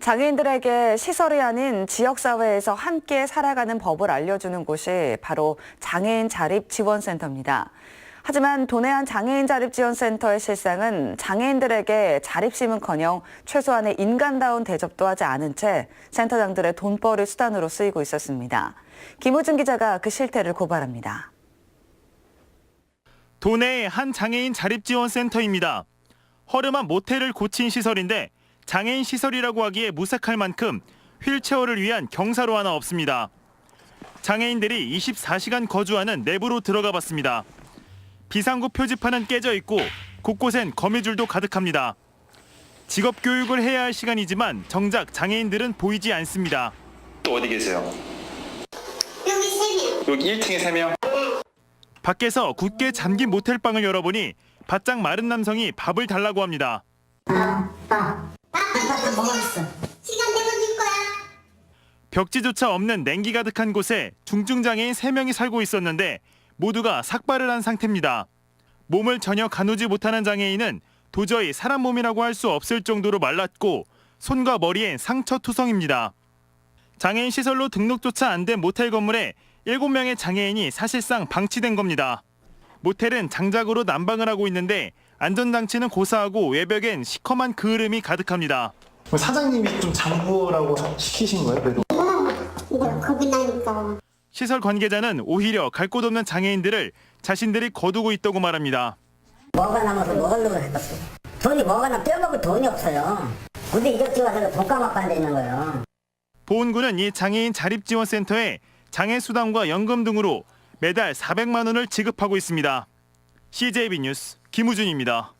장애인들에게 시설이 아닌 지역사회에서 함께 살아가는 법을 알려주는 곳이 바로 장애인 자립지원센터입니다. 하지만 도내한 장애인 자립지원센터의 실상은 장애인들에게 자립심은커녕 최소한의 인간다운 대접도 하지 않은 채 센터장들의 돈벌이 수단으로 쓰이고 있었습니다. 김호준 기자가 그 실태를 고발합니다. 도내의 한 장애인 자립지원센터입니다. 허름한 모텔을 고친 시설인데 장애인 시설이라고 하기에 무색할 만큼 휠체어를 위한 경사로 하나 없습니다. 장애인들이 24시간 거주하는 내부로 들어가 봤습니다. 비상구 표지판은 깨져 있고 곳곳엔 거미줄도 가득합니다. 직업 교육을 해야 할 시간이지만 정작 장애인들은 보이지 않습니다. 또 어디 계세요? 여기 세 명. 여기 1층에 3명? 밖에서 굳게 잠긴 모텔방을 열어보니 바짝 마른 남성이 밥을 달라고 합니다. 시간 되면 줄 거야. 벽지조차 없는 냉기 가득한 곳에 중증장애인 3명이 살고 있었는데 모두가 삭발을 한 상태입니다. 몸을 전혀 가누지 못하는 장애인은 도저히 사람 몸이라고 할 수 없을 정도로 말랐고 손과 머리엔 상처 투성입니다. 장애인 시설로 등록조차 안 된 모텔 건물에 7명의 장애인이 사실상 방치된 겁니다. 모텔은 장작으로 난방을 하고 있는데 안전장치는 고사하고 외벽엔 시커먼 그을음이 가득합니다. 사장님이 좀 장부라고 시키신 거예요? 그래도 겁이 나니까. 시설 관계자는 오히려 갈 곳 없는 장애인들을 자신들이 거두고 있다고 말합니다. 뭐가 남아서 먹으려고 했었어. 돈이 뭐가 남 떼어먹을 돈이 없어요. 근데 이적지 와서 돈 까먹고 앉아 있는 거예요. 보훈구는 이 장애인 자립지원센터에 장애수당과 연금 등으로 매달 400만 원을 지급하고 있습니다. CJB 뉴스 김우준입니다.